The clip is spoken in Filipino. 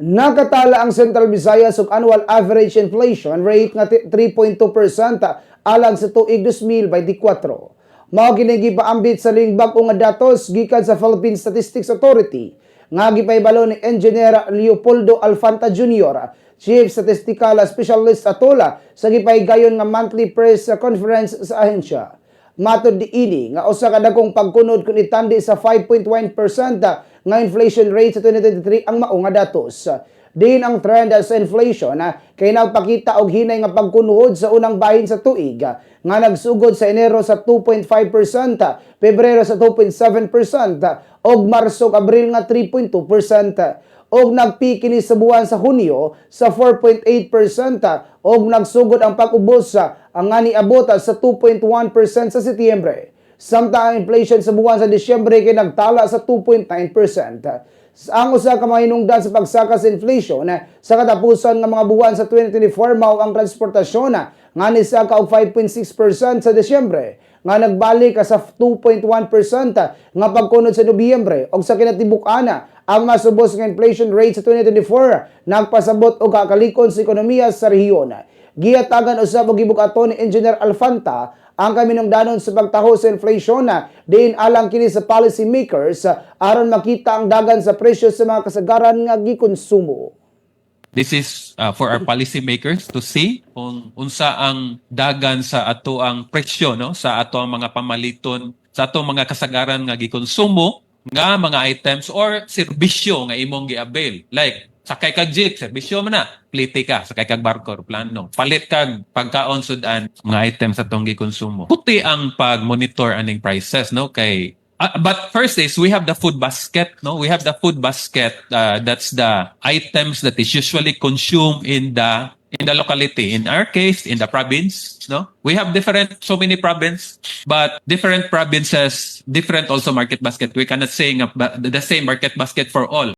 nakatala ang Central Visayas ug annual average inflation rate nga ti- 3.2% alang sa tuig 2024. Mao kini gipaambit sa lingbag nga datos gikan sa Philippine Statistics Authority nga gipaybalo ni Engineer Leopoldo Alfanta Jr., Chief Statistical Specialist Atola sa gipaygayon nga monthly press conference sa ahensya. Matod di ini nga usa ka dagkong pagkunod kun itandi sa 5.1% nga inflation rate sa 2023 ang mao nga datos. Din ang trend sa inflation na kay nagpakita og hinay nga pagkunuhod sa unang bahin sa tuig nga nagsugod sa Enero sa 2.5%, Pebrero sa 2.7% ug Marso Abril nga 3.2% og nagpeak kini sa buwan sa Hunyo sa 4.8% og nagsugod ang pag-ubos sa ang nga niabot sa 2.1% sa Setyembre. Samtang ang inflation sa buwan sa Disyembre kay nagtala sa 2.9%. Sa ang usa ka mga hinungdan sa pagsaka sa inflation eh, sa katapusan nga mga buwan sa 2024 mao ang transportasyon na nga ni sa ka og 5.6% sa Disyembre nga nagbalik sa 2.1% nga pagkunod sa Nobyembre og sa kinatibuk-ana ang masubos nga inflation rate sa 2024 nagpasabot og kakalikon sa ekonomiya sa rehiyon. Giyatagan usab og gibukaton ni Engineer Alfanta ang kaminungdanon sa pagtaho sa inflation na diin alang kini sa policy makers aron makita ang dagan sa presyo sa mga kasagaran nga gikonsumo. This is uh, for our policymakers to see kung unsa ang dagan sa ato ang presyo no sa ato ang mga pamaliton sa ato mga kasagaran nga gikonsumo nga mga items or serbisyo nga imong gi-avail like sakay kag jeep serbisyo man na. Plite ka sakay kag barko plano palit kag pagkaon sudan mga items sa atong gikonsumo. Puti ang pag-monitor aning prices no? Kay Uh, but first is we have the food basket no? We have the food basket uh, that's the items that is usually consumed in the in the locality. In our case in the province no? We have different so many province but different provinces different also market basket. We cannot say nga ba- the same market basket for all